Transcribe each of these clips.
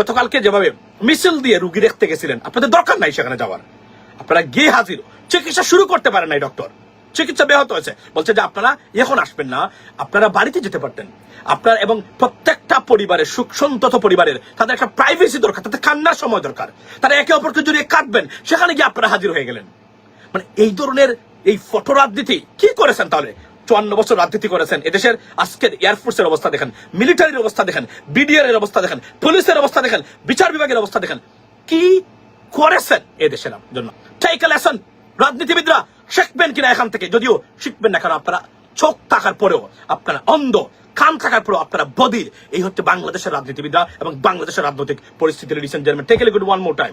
গতকালকে যেভাবে মিছিল দিয়ে রুগী দেখতে গেছিলেন, আপনাদের দরকার নাই সেখানে যাওয়ার। আপনারা গিয়ে হাজির। চিকিৎসা শুরু করতে পারেন নাই ডক্টর চিকিৎসা ব্যাহত হয়েছে। বলছে যে আপনারা এখন আসবেন না, আপনারা বাড়িতে যেতে পারতেন। আপনার এবং প্রত্যেকটা পরিবারের, সুখ সন্তত পরিবারের, তাদের একটা প্রাইভেসি দরকার, তাদের কান্নার সময় দরকার। তারা একে অপরকে জড়িয়ে কাঁদবেন, সেখানে গিয়ে আপনারা হাজির হয়ে গেলেন। মানে এই ধরনের এই ফটো রাজনীতি কি করেছেন তাহলে? চুয়ান্ন বছর রাজনীতি করেছেন। এদেশের আজকের এয়ারফোর্সের অবস্থা দেখেন মিলিটারির অবস্থা দেখেন বিডিআর এর অবস্থা দেখেন পুলিশের অবস্থা দেখেন, বিচার বিভাগের অবস্থা দেখেন। কি করেছেন এদেশের জন্য? রাজনীতিবিদরা শিখবেন কিনা এখান থেকে? যদিও শিখবেন না, কারণ আপনারা চোখ থাকার পরেও, আপনারা অন্ধ, কান থাকার পরেও আপনারা বদির এই হচ্ছে বাংলাদেশের রাজনীতিবিদরা এবং বাংলাদেশের রাজনৈতিক পরিস্থিতি ladies and gentleman good one more time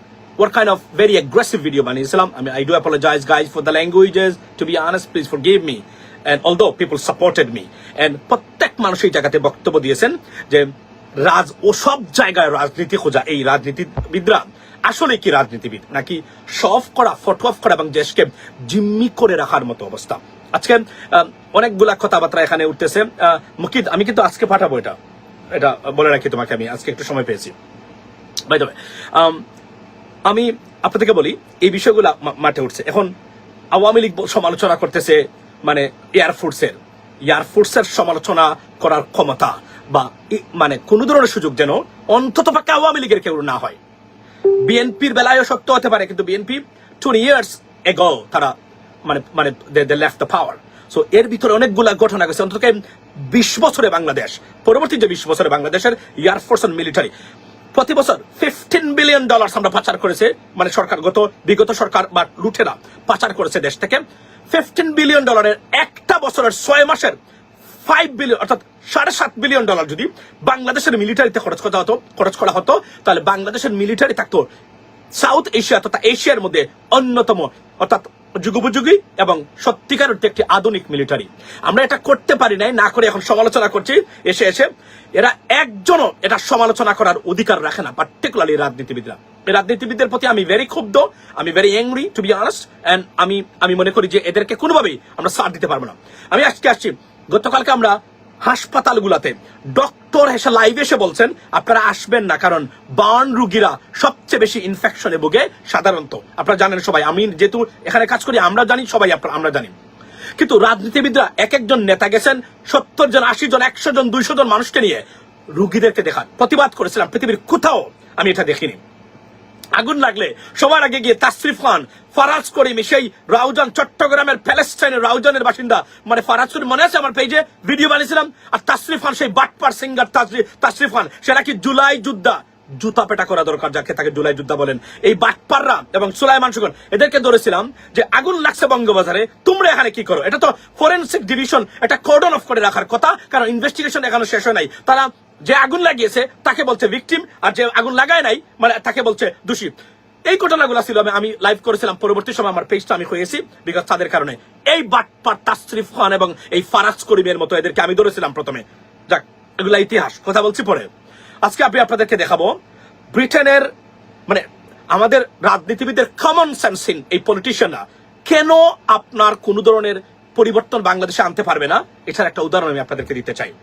what kind of very aggressive video বানিয়েছিলাম আমি I do apologize, guys, for the languages. To be honest, please forgive me. And although people supported me. And প্রত্যেক মানুষ এই জায়গাতে বক্তব্য দিয়েছেন যে রাজ, ও সব জায়গায় রাজনীতি খোঁজা, এই রাজনীতিবিদরা আসলে কি রাজনীতিবিদ? নাকি সফ করা, ফটো অফ করা এবং দেশকে জিম্মি করে রাখার মতো অবস্থা? আজকে অনেকগুলা কথাবার্তা এখানে উঠতেছে। মুকিদ, আমি কিন্তু আজকে পাঠাবো এটা। এটা বলে রাখি তোমাকে আমি। আজকে একটু সময় পেয়েছি। বাই আমি আপনাদেরকে বলি, এই বিষয়গুলো মাঠে উঠছে। এখন আওয়ামী লীগ সমালোচনা করতেছে মানে এয়ারফোর্সের এয়ারফোর্সের সমালোচনা করার ক্ষমতা বা মানে কোন ধরনের সুযোগ যেন অন্তত পক্ষে আওয়ামী লীগের কেউ না হয়। বিএনপির বেলায়ও সত্য হতে পারে, কিন্তু বিএনপি টুয়েন্টি ইয়ার্স এগো তারা মানে মানে they left the power so এর ভিতরে অনেকগুলা ঘটনা গেছে অন্তত বিশ বছরে বাংলাদেশ, পরবর্তী যে বিশ বছরে বাংলাদেশের এয়ারফোর্স অ্যান্ড মিলিটারি প্রতি বছর ফিফটিন বিলিয়ন ডলার আমরা পাচার করেছে মানে সরকার গত, বিগত সরকার বা লুটেরা পাচার করেছে দেশ থেকে। ফিফটিন বিলিয়ন ডলারের একটা বছরের ছয় মাসের ফাইভ বিলিয়ন অর্থাৎ সাড়ে সাত বিলিয়ন ডলার যদি বাংলাদেশের মিলিটারিতে খরচ করা হতো, খরচ করা হতো, তাহলে বাংলাদেশের মিলিটারি থাকতো সাউথ এশিয়া তথা এশিয়ার মধ্যে অন্যতম, অর্থাৎ যুগোপযোগী এবং সত্যিকার অর্থে একটি আধুনিক মিলিটারি আমরা এটা করতে পারি নাই, না করে এখন সমালোচনা করছি, এসে এসে এরা একজনও এটা সমালোচনা করার অধিকার রাখে না পার্টিকুলারলি রাজনীতিবিদরা। রাজনীতিবিদদের প্রতি আমি ভেরি ক্ষুব্ধ, আমি very angry to be honest and আমি আমি মনে করি যে এদেরকে কোনোভাবেই আমরা সাথ দিতে পারব না। আমি আজকে আসছি, গতকালকে আমরা হাসপাতালগুলোতে ডক্টর এসে লাইভ এসে বলছেন, আপনারা আসবেন না, কারণ বার্ন রুগীরা সবচেয়ে বেশি ইনফেকশনে ভোগে সাধারণত। আপনারা জানেন সবাই, আমি যেহেতু এখানে কাজ করি, আমরা জানি, সবাই আপনারা আমরা জানি। কিন্তু রাজনীতিবিদরা এক একজন নেতা গেছেন, সত্তর জন, আশি জন, একশো জন, দুইশো জন মানুষকে নিয়ে রুগীদেরকে দেখান প্রতিবাদ করেছিলাম। পৃথিবীর কোথাও আমি এটা দেখিনি। আগুন লাগলে সবার আগে গিয়ে তাসরিফ খান, ফারাজ করিম, সেই রাউজান, চট্টগ্রামের প্যালেস্টাইনের রাউজানের বাসিন্দা মানে ফারাজ করিম মনে আছে আমার পেজে ভিডিও বানিয়েছিলাম। আর তাসরিফ খান, সেই বাটপার সিঙ্গার তাসরিফ খান সে নাকি জুলাই যুদ্ধা? জুতা পেটা করা দরকার, যাকে তাকে জুলাই যুদ্ধা বলেন। এই বাটপাররা এবং সুলাইমান সুগন, এদেরকে ধরেছিলাম যে আগুন লাগছে বঙ্গবাজারে, তোমরা এখানে কি করো? এটা তো ফরেন্সিক ডিভিশন একটা কর্ডন অফ করে রাখার কথা, কারণ ইনভেস্টিগেশন এখনও শেষ হয় নাই। তারা যে আগুন লাগিয়েছে, তাকে বলছে ভিকটিম আর যে আগুন লাগায় নাই মানে তাকে বলছে দোষী। এই ঘটনাগুলো ছিল, আমি- লাইভ করেছিলাম, পরবর্তী সময় আমার পেজটা আমি হয়েছি বিকজ তাদের কারণে। এই বাটপার তাসরিফ খান এবং এই ফারাজ করিমের মতো এদেরকে আমি ধরেছিলাম প্রথমে। যাক, এগুলা ইতিহাস, কথা বলছি পরে। আজকে আমি আপনাদেরকে দেখাবো, ব্রিটেনের মানে আমাদের রাজনীতিবিদদের কমন সেন্সিন এই পলিটিশিয়ানরা কেন আপনার কোন ধরনের পরিবর্তন বাংলাদেশে আনতে পারবে না? এটার একটা উদাহরণ আমি আপনাদেরকে দিতে চাই।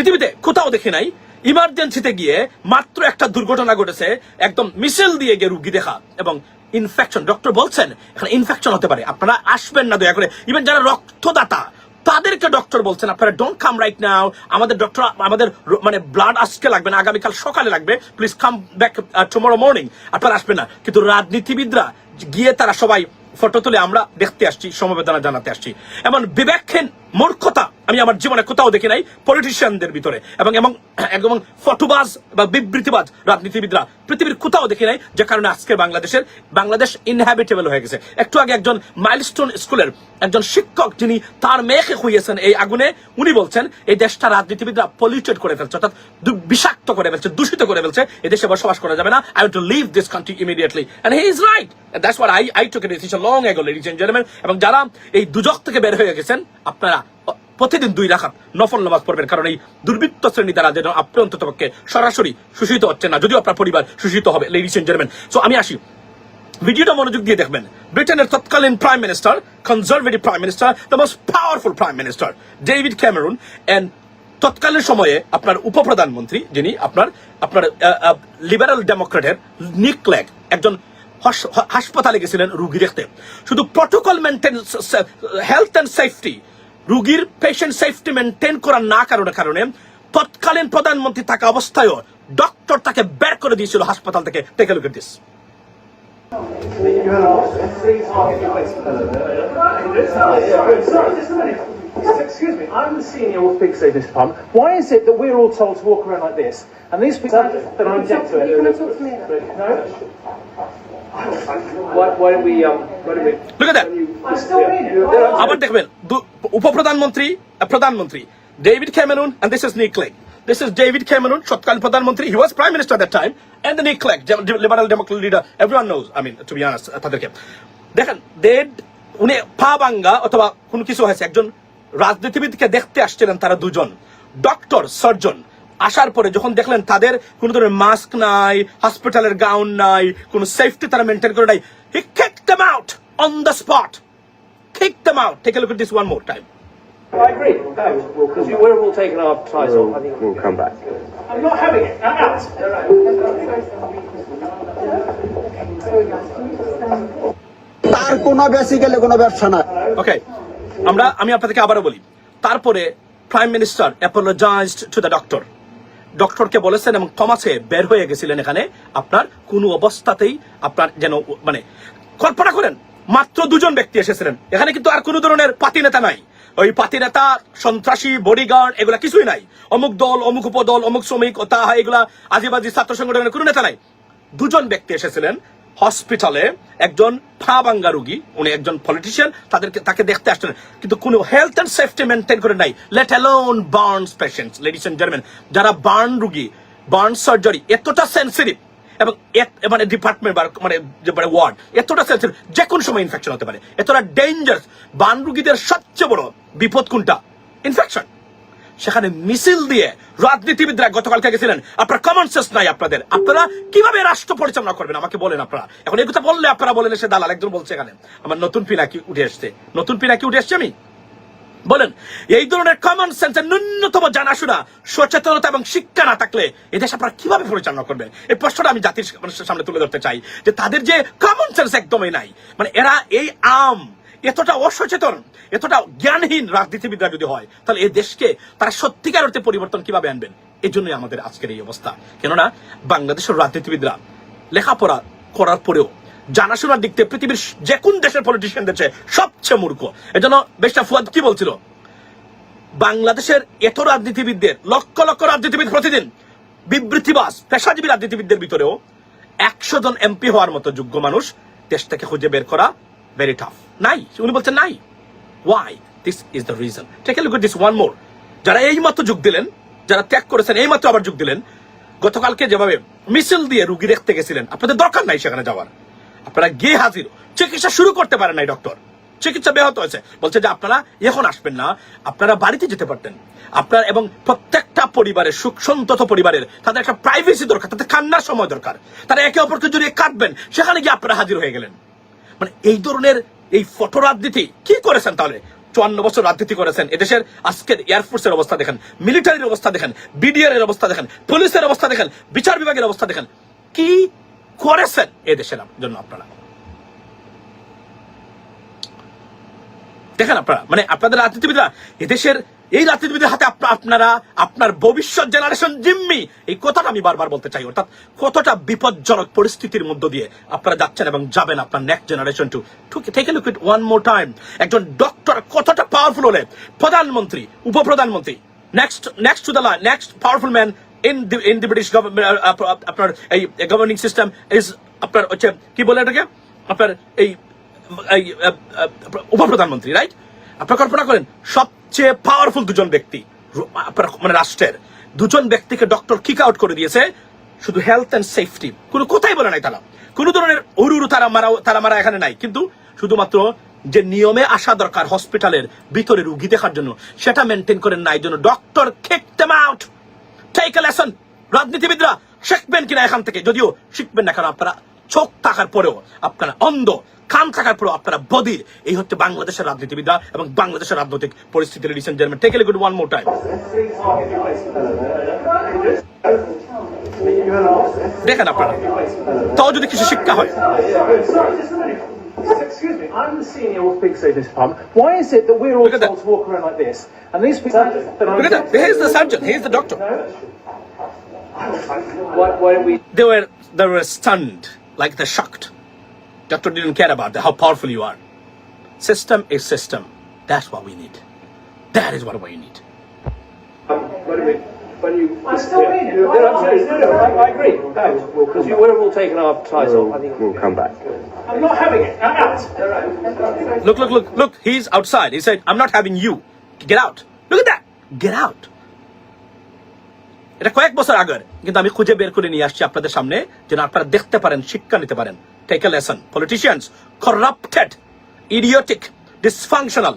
পৃথিবীতে কোথাও দেখি নাই। ইমার্জেন্সিতে গিয়ে মাত্র একটা দুর্ঘটনা ঘটেছে, একদম মিছিল দিয়ে গিয়ে রুগী দেখা এবং ইনফেকশন ডক্টর বলছেন, এখানে ইনফেকশন হতে পারে। আপনারা আসবেন না, দয়া করে। ইভেন যারা রক্তদাতা, তাদেরকে ডক্টর বলছেন, আপনারা ডোন্ট কাম রাইট নাও আমাদের ডক্টর আমাদের মানে ব্লাড আজকে লাগবে না, আগামীকাল সকালে লাগবে। Please come back tomorrow morning আপনারা আসবেন না। কিন্তু রাজনীতিবিদরা গিয়ে তারা সবাই ফটো তুলে আমরা দেখতে আসছি, সমবেদনা জানাতে আসছি। এমন বিবেকহীন মূর্খতা। আমি আমার জীবনে কোথাও দেখি নাই পলিটিশিয়ানদের ভিতরে। এবং এবং এবং ফটোবাজ বা বিবৃতিবাজ রাজনীতিবিদরা পৃথিবীর কোথাও দেখি নাই, যে কারণে আজকে বাংলাদেশের, বাংলাদেশ ইনহ্যাবিটেবল হয়ে গেছে। একটু আগে একজন মাইলস্টোন স্কুলের একজন শিক্ষক যিনি তার মেয়েকে খুইয়েছেন এই আগুনে, উনি বলছেন, এই দেশটা রাজনীতিবিদরা পলিউটেড করে ফেলছে, অর্থাৎ বিষাক্ত করে ফেলছে, দূষিত করে ফেলছে এই দেশে বসবাস করা যাবে না I to live this country immediately and he is right that's what I I took a decision long ago ladies and gentleman এবং যারা এই দুজক থেকে বের হয়ে গেছেন, আপনারা প্রতিদিন দুই রাখাত নফল নামাজ পড়বেন। কারণ এই দুর্বৃত্ত শ্রেণি দ্বারা যেন আপনি অন্তত পক্ষে সরাসরি শোষিত হচ্ছে না, যদিও আপনার পরিবার শোষিত হবে লেডিস এন্ড জেন্টলম্যান সো আমি আসি। ভিডিওটা মনোযোগ দিয়ে দেখবেন। ব্রিটেনের তৎকালীন prime minister conservative prime minister the most powerful prime minister David Cameron and তৎকালীন সময়ে আপনার উপপ্রধানমন্ত্রী, যিনি আপনার আপনার লিবারাল ডেমোক্রেটের নিক ক্লেগ একজন হাসপাতালে গেছিলেন রুগী দেখতে। শুধু protocol maintain health and safety রুগীর পেশেন্ট সেফটি মেনটেন করা না কারণে কারণে তৎকালীন প্রধানমন্ত্রী থাকা অবস্থায়ও ডক্টর তাকে বের করে দিয়েছিল হাসপাতাল থেকে take a look this Excuse me, I'm the senior orthopedic surgeon in this department. Why is it that we're all told to walk around like this, and these people that are object to it? You can talk to me. No? Why, why don't we, um, why don't we? Look at that. I'm still reading. আবার দেখবেন উপপ্রধানমন্ত্রী প্রধানমন্ত্রী David Cameron and this is Nick this is David Cameron তৎকালীন প্রধানমন্ত্রী he was prime minister that time and Nick Clegg liberal democrat leader everyone knows I mean to be honest তাদেরকে। দেখেন দে উনি পা ভাঙ্গা অথবা কোনো কিছু হয়েছে, একজন রাজনীতিবিদকে দেখতে আসছিলেন তারা দুজন ডক্টর সার্জন আসার পরে যখন দেখলেন তাদের কোনো ধরনের মাস্ক নাই হসপিটালের গাউন নাই, কোনো সেফটি তারা মেনটেন করে নাই he kick them out on the spot kick them out. Take a look at this one more time. I agree. Because you, we're all taking our ties off. I think We'll come back. I'm not having it. Uh, Out. তার কোনো basically কোনো ব্যবসা না Okay. আমরা আমি আপনাদেরকে আবারও বলি তারপরে prime minister apologized to the doctor ডক্টরকে বলেছেন এবং থমাসে বের হয়ে গেছিলেন এখানে আপনার কোনো অবস্থাতেই আপনার যেন মানে কল্পনা করেন মাত্র দুজন ব্যক্তি এসেছিলেন। এখানে কিন্তু আর কোনো ধরনের পাতি নেতা নাই। ওই পাতি নেতা সন্ত্রাসী বডিগার্ড এগুলা কিছুই নাই। অমুক দল, অমুক উপদল, অমুক শ্রমিক ও তা এগুলা আজিবাজি ছাত্র সংগঠনের কোনো নেতা নাই। দুজন ব্যক্তি এসেছিলেন হসপিটালে, একজন ফা বাঙ্গা রুগী, উনি একজন পলিটিশিয়ান তাদেরকে, তাকে দেখতে আসছেন কিন্তু কোনো হেলথ এন্ড সেফটি মেনটেন করে নাই। Let alone burns patients ladies and gentleman যারা বার্ন রুগী বার্ন সার্জারি এতটা সেন্সিটিভ এবং মানে ডিপার্টমেন্ট মানে মানে ওয়ার্ড এতটা সেন্সিটিভ যে কোনো সময় ইনফেকশন হতে পারে। এতটা ডেঞ্জারাস বার্ন রুগীদের সবচেয়ে বড় বিপদ কোনটা? ইনফেকশন সেখানে মিছিল দিয়ে রাজনীতিবিদরা গতকালকে গেছিলেন, আপনার কমন সেন্স নাই আপনাদের। আপনারা কীভাবে রাষ্ট্র পরিচালনা করবেন? আমাকে বলেন আপনারা। এখন এই কথা বললে আপনারা বলেন সে দালাল একজন বলছে এখানে। আমার নতুন পিনাকি উঠে এসছে। নতুন পিনাকি উঠে এসছে আমি? বলেন, এই ধরনের কমন সেন্সের ন্যূনতম জানাশোনা, সচেতনতা এবং শিক্ষা না থাকলে এদেশ আপনারা কীভাবে পরিচালনা করবেন এই প্রশ্নটা আমি জাতির মানুষের সামনে তুলে ধরতে চাই যে তাদের যে কমন সেন্স একদমই নাই। মানে এরা এই আম, এতটা অসচেতন, এতটা জ্ঞানহীন রাজনীতিবিদরা যদি হয়, তাহলে এই দেশকে তারা সত্যিকার অর্থে পরিবর্তন কীভাবে আনবেন? এই জন্যই আমাদের আজকের এই অবস্থা। কেননা, বাংলাদেশের রাজনীতিবিদরা লেখাপড়া করার পরেও জানাশোনার দিক থেকে পৃথিবীর যে কোন দেশের পলিটিশিয়ানদের চেয়ে সবচেয়ে মূর্খ। এজন্য বেশটা ফুয়াদ কি বলছিল? বাংলাদেশের এত রাজনীতিবিদদের, লক্ষ লক্ষ রাজনীতিবিদ প্রতিদিন বিবৃতিবাস পেশাজীবী রাজনীতিবিদদের ভিতরেও একশো জন এমপি হওয়ার মতো যোগ্য মানুষ দেশ থেকে খুঁজে বের করা ভেরি টাফ নাই, উনি বলছেন নাই। Why this is the reason take a look this one more যারা এই মাত্র যোগ দিলেন, যারা ত্যাগ করেছেন এই মাত্র আবার যোগ দিলেন, গতকালকে যেভাবে মিছিল দিয়ে রুগী দেখতে গেছিলেন, আপনাদের দরকার নাই সেখানে যাওয়ার। আপনারা গিয়ে হাজির। চিকিৎসা শুরু করতে পারেন নাই ডক্টর চিকিৎসা ব্যাহত হয়েছে। বলছে যে আপনারা এখন আসবেন না, আপনারা বাড়িতে যেতে পারতেন। আপনার এবং প্রত্যেকটা পরিবারের, সুখ সন্তত পরিবারের, তাদের একটা প্রাইভেসি দরকার, তাদের কান্নার সময় দরকার। তারা একে অপরকে জড়িয়ে কাঁদবেন, সেখানে গিয়ে আপনারা হাজির হয়ে গেলেন। মানে এই ধরনের এই ফটো রাজনীতি কি করেছেন তাহলে? চুয়ান্ন বছর রাজনীতি করেছেন। এদেশের আজকের এয়ারফোর্সের অবস্থা দেখেন মিলিটারির অবস্থা দেখেন বিডিআর এর অবস্থা দেখেন পুলিশের অবস্থা দেখেন, বিচার বিভাগের অবস্থা দেখেন। কি করেছেন এদেশের জন্য আপনারা। দেখেন আপনারা মানে আপনাদের রাজনীতিবিদরা এদেশের এই রাজনীতিবিদের হাতে আপনারা, আপনার ভবিষ্যৎ জেনারেশন জিম্মি। এই কথাটা আমি বারবার বলতে চাই, অর্থাৎ কতটা বিপজ্জনক পরিস্থিতির মধ্য দিয়ে আপনারা যাচ্ছেন এবং যাবেন আপনার নেক্সট জেনারেশন টু থেকে look it one more time একজন ডক্টর কতটা পাওয়ারফুল হলে, প্রধানমন্ত্রী, উপপ্রধানমন্ত্রী next next to the next powerful man in the in the British আপনার এই গভর্নিং সিস্টেম ইজ আপনার হচ্ছে কি বলে এটাকে আপনার এই উপপ্রধানমন্ত্রী রাইট আপনার কল্পনা করেন সবচেয়ে পাওয়ারফুল দুজন ব্যক্তি আপনার মানে রাষ্ট্রের দুজন ব্যক্তিকে ডক্টর কিক আউট করে দিয়েছে শুধু হেলথ এন্ড সেফটি কোনো কথাই বলে নাই তারা কোনো ধরনের উরুরু তারা মারা তারা মারা এখানে নাই কিন্তু শুধুমাত্র যে নিয়মে আসা দরকার হসপিটালের ভিতরে রুগী দেখার জন্য সেটা মেনটেন করেন না এই জন্য doctor kick out take a lesson রাজনীতিবিদরা শিখবেন কিনা এখান থেকে? যদিও শিখবেন না, কারণ আপনারা চোখ থাকার পরেও, আপনারা অন্ধ, কান থাকার পরেও আপনারা বদির এই হচ্ছে বাংলাদেশের রাজনীতিবিদরা এবং বাংলাদেশের রাজনৈতিক পরিস্থিতি ladies and take a good one more time দেখেন আপনারা। তাও যদি কিছু শিক্ষা হয়। Sorry, just a minute. Just excuse me, I'm the senior orthopedic surgeon this pump. Why is it that we're all Look told to walk around like this, and these people Look at that. Here's the surgeon. Here's the doctor. Why, why don't we They were they were stunned, like they're shocked. Doctor didn't care about the, how powerful you are. System is system. That's what we need. That is what we need. Um, when we, when you. I still mean it. No, no, absolutely. No, no, I, I agree. Because you would have all taken our ties off. I think. We'll come back. I'm not having it. I'm out. Look, look, look, look. He's outside. He said, I'm not having you. Get out. Look at that. Get out. এটা কয়েক বছর আগের কিন্তু আমি খুঁজে বের করে নিয়ে আসছি আপনাদের সামনে যেন আপনারা দেখতে পারেন শিক্ষা নিতে পারেন take a lesson politicians corrupted idiotic dysfunctional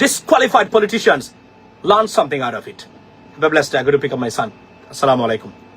disqualified politicians learn something out of it. Blessed. I'm going to pick up my son. Assalamu alaikum.